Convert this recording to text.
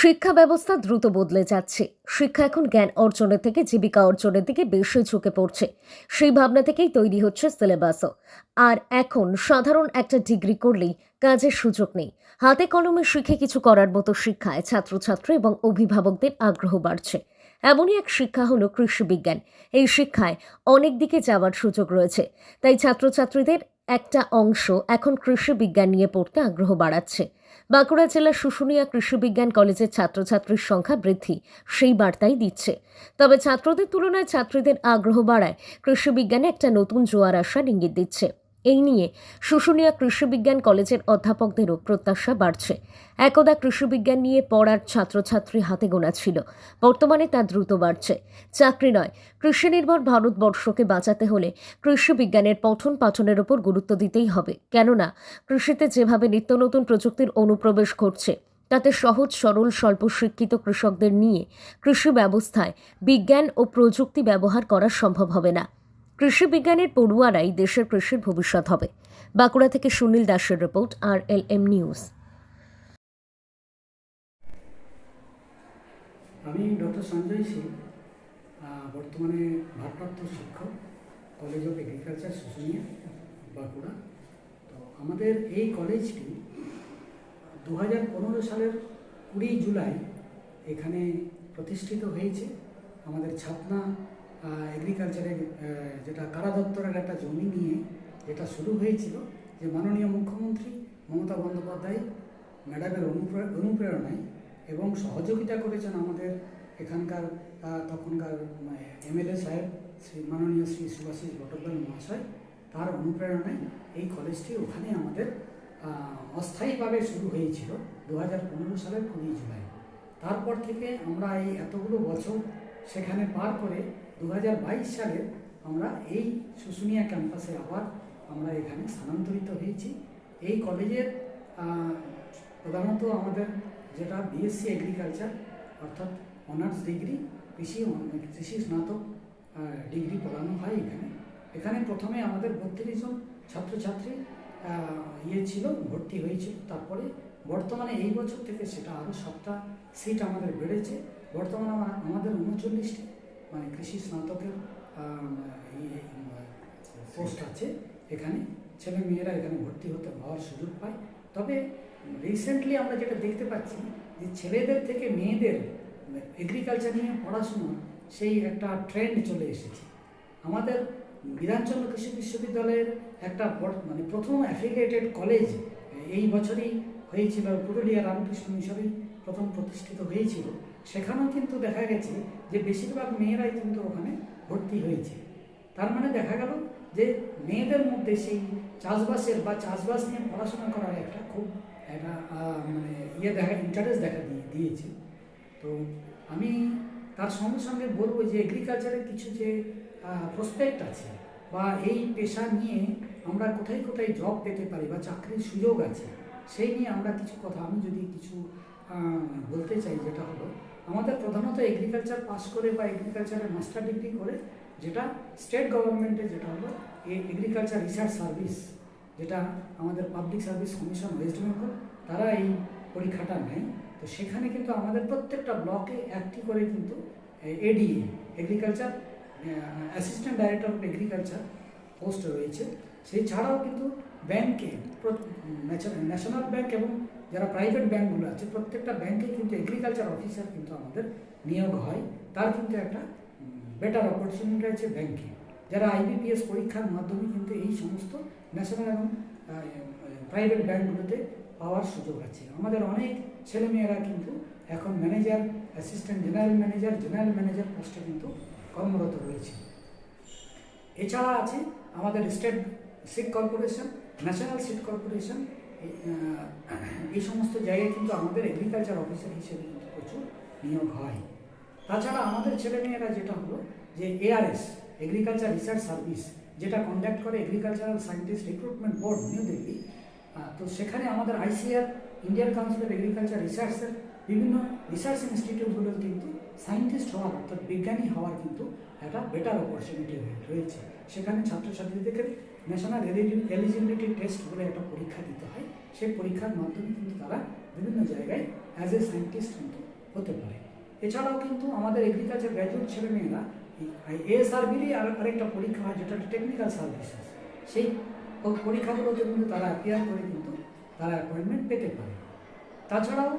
শিক্ষা ব্যবস্থা দ্রুত বদলে যাচ্ছে। শিক্ষা এখন জ্ঞান অর্জনের থেকে, জীবিকা অর্জনের দিকে বেশি ঝুঁকে পড়ছে। সেই ভাবনা থেকেই তৈরি হচ্ছে সিলেবাসও। আর এখন সাধারণ একটা ডিগ্রি করলেই কাজের সুযোগ নেই। হাতে কলমে শিখে কিছু করার মতো শিক্ষায় ছাত্রছাত্রী এবং অভিভাবকদের আগ্রহ বাড়ছে। এমনই এক শিক্ষা হলো কৃষি বিজ্ঞান। এই শিক্ষায় অনেক দিকে যাওয়ার সুযোগ রয়েছে। তাই ছাত্রছাত্রীদের একটা অংশ এখন কৃষি বিজ্ঞান নিয়ে পড়তে আগ্রহ বাড়াচ্ছে। বাঁকুড়া জেলার শুশুনিয়া কৃষি বিজ্ঞান কলেজের ছাত্রছাত্রীর সংখ্যা বৃদ্ধি, সেই বার্তাই দিচ্ছে। তবে ছাত্রদের তুলনায় ছাত্রীদের আগ্রহ বাড়ায়। কৃষি বিজ্ঞানে একটা নতুন জোয়ার আসার ইঙ্গিত দিচ্ছে। এই নিয়ে শুশুনিয়া কৃষি বিজ্ঞান কলেজের অধ্যাপকদেরও প্রত্যাশা বাড়ছে। একদা কৃষি বিজ্ঞান নিয়ে পড়ার ছাত্রছাত্রী হাতে গোনা ছিল। বর্তমানে তা দ্রুত বাড়ছে। চাকরি নয় কৃষি নির্ভর ভারতবর্ষকে বাঁচাতে হলে কৃষি বিজ্ঞানের পঠন পাঠনের ওপর গুরুত্ব দিতেই হবে। কেননা, কৃষিতে যেভাবে নিত্য নতুন প্রযুক্তির অনুপ্রবেশ ঘটছে, তাতে সহজ, সরল, স্বল্প শিক্ষিত কৃষকদের নিয়ে কৃষি ব্যবস্থায় বিজ্ঞান ও প্রযুক্তি ব্যবহার করা সম্ভব হবে না। কৃষি বিজ্ঞানের পড়ুয়ারাই দেশের কৃষির ভবিষ্যৎ হবে। বাঁকুড়া থেকে সুনীল দাসের report R L M news. আমি ডক্টর সঞ্জয় সিং বর্তমানে ভারপ্রাপ্ত শিক্ষক, college of agriculture, Susunia, Bankura. তো আমাদের এই কলেজটি দু হাজার পনেরো সালের কুড়ি জুলাই এখানে প্রতিষ্ঠিত হয়েছে। আমাদের ছাতনা এগ্রিকালচারের যেটা কারা দপ্তরের একটা জমি নিয়ে যেটা শুরু হয়েছিল, যে মাননীয় মুখ্যমন্ত্রী মমতা বন্দ্যোপাধ্যায় ম্যাডামের অনুপ্রে- অনুপ্রেরণায় এবং সহযোগিতা করেছেন আমাদের এখানকার তখনকার এমএলএ সাহেব, শ্রী, মাননীয় শ্রী সুভাষিস ভট্টাচার্য মহাশয়, তার অনুপ্রেরণায় এই কলেজটি ওখানে আমাদের অস্থায়ীভাবে শুরু হয়েছিল দু হাজার পনেরো সালের কুড়ি জুলাই। তারপর থেকে আমরা এই এতগুলো বছর সেখানে পার করে দু হাজার বাইশ সালে আমরা এই শুশুনিয়া ক্যাম্পাসে আবার আমরা এখানে স্থানান্তরিত হয়েছি। এই কলেজের প্রধানত আমাদের যেটা বিএসসি এগ্রিকালচার অর্থাৎ অনার্স ডিগ্রি, কৃষি কৃষি স্নাতক ডিগ্রি পড়ানো হয় এখানে। এখানে প্রথমে আমাদের বত্রিশ জন ছাত্রছাত্রী ইয়ে ছিল, ভর্তি হয়েছিল। তারপরে বর্তমানে এই বছর থেকে সেটা আরও সাতটা সিট আমাদের বেড়েছে। বর্তমানে আমাদের উনচল্লিশটি। মানে কৃষি স্নাতকের পোস্ট আছে। এখানে ছেলে মেয়েরা এখানে ভর্তি হতে হওয়ার সুযোগ পায়। তবে রিসেন্টলি আমরা যেটা দেখতে পাচ্ছি যে ছেলেদের থেকে মেয়েদের এগ্রিকালচার নিয়ে পড়াশুনোর সেই একটা ট্রেন্ড চলে এসেছে। আমাদের বিধানচন্দ্র কৃষি বিশ্ববিদ্যালয়ের একটা মানে প্রথম অ্যাফিলিয়েটেড কলেজ এই বছরই হয়েছিল পুরুলিয়া রামকৃষ্ণ মিশনেই প্রথম প্রতিষ্ঠিত হয়েছিল। সেখানেও কিন্তু দেখা গেছে যে বেশিরভাগ মেয়েরাই কিন্তু ওখানে ভর্তি হয়েছে। তার মানে দেখা গেল যে মেয়েদের মধ্যে সেই চাষবাসের বা চাষবাস নিয়ে পড়াশোনা করার একটা খুব একটা মানে ইয়ে দেখা ইন্টারেস্ট দেখা দিয়ে, দিয়েছে। তো আমি তার সঙ্গে সঙ্গে বলব যে এগ্রিকালচারের কিছু যে প্রসপেক্ট আছে বা এই পেশা নিয়ে আমরা কোথায় কোথায় জব পেতে পারি বা চাকরির সুযোগ আছে, সেই নিয়ে আমরা কিছু কথা, আমি যদি কিছু বলতে চাই যেটা হলো আমাদের প্রধানত এগ্রিকালচার পাস করে বা এগ্রিকালচারে মাস্টার ডিগ্রি করে, যেটা স্টেট গভর্নমেন্টের যেটা হলো এগ্রিকালচার রিসার্চ সার্ভিস যেটা আমাদের public service commission West Bengal তারা এই পরীক্ষাটা নেয়। তো সেখানে কিন্তু আমাদের প্রত্যেকটা ব্লকে একটি করে কিন্তু ADA agriculture assistant director of agriculture post রয়েছে। সেই ছাড়াও কিন্তু ব্যাংকে ন্যাশনাল ব্যাংক এবং যারা প্রাইভেট ব্যাংকগুলো আছে, প্রত্যেকটা ব্যাংকে কিন্তু এগ্রিকালচার অফিসার কিন্তু আমাদের নিয়োগ হয়। তার কিন্তু একটা বেটার অপরচুনিটি আছে ব্যাংকে। যারা আইবিপিএস পরীক্ষার মাধ্যমে কিন্তু এই সমস্ত ন্যাশনাল এবং প্রাইভেট ব্যাংকগুলোতে পাওয়ার সুযোগ আছে। আমাদের অনেক ছেলেমেয়েরা কিন্তু এখন manager assistant general manager general manager পোস্টে কিন্তু কর্মরত রয়েছে। এছাড়া আছে আমাদের state seed corporation national seed corporation এই, সমস্ত জায়গায় কিন্তু আমাদের এগ্রিকালচার অফিসার হিসেবে কিন্তু প্রচুর নিয়োগ হয়। তাছাড়া আমাদের ছেলেমেয়েরা যেটা হলো যে এআরএস এগ্রিকালচার রিসার্চ সার্ভিস যেটা কন্ডাক্ট করে agricultural scientist recruitment board New Delhi তো সেখানে আমাদের ICR Indian council of agriculture রিসার্চের বিভিন্ন রিসার্চ ইনস্টিটিউটগুলোর কিন্তু সায়েন্টিস্ট হওয়ার অর্থাৎ বিজ্ঞানী হওয়ার কিন্তু একটা বেটার অপরচুনিটি রয়েছে। সেখানে ছাত্রছাত্রীদেরকে ন্যাশনাল এলিজিবিলিটি টেস্ট বলে একটা পরীক্ষা দিতে হয়। সেই পরীক্ষার মাধ্যমে কিন্তু তারা বিভিন্ন জায়গায় অ্যাজ এ সায়েন্টিস্ট কিন্তু হতে পারে। এছাড়াও কিন্তু আমাদের এগ্রিকালচার গ্র্যাজুয়েট ছেলেমেয়েরা এএসআরবিরই আর আরেকটা পরীক্ষা হয়, যেটা টেকনিক্যাল সার্ভিসেস সেই পরীক্ষাগুলোতে কিন্তু তারা অ্যাপিয়ার করে কিন্তু তারা অ্যাপয়েন্টমেন্ট পেতে পারে। তাছাড়াও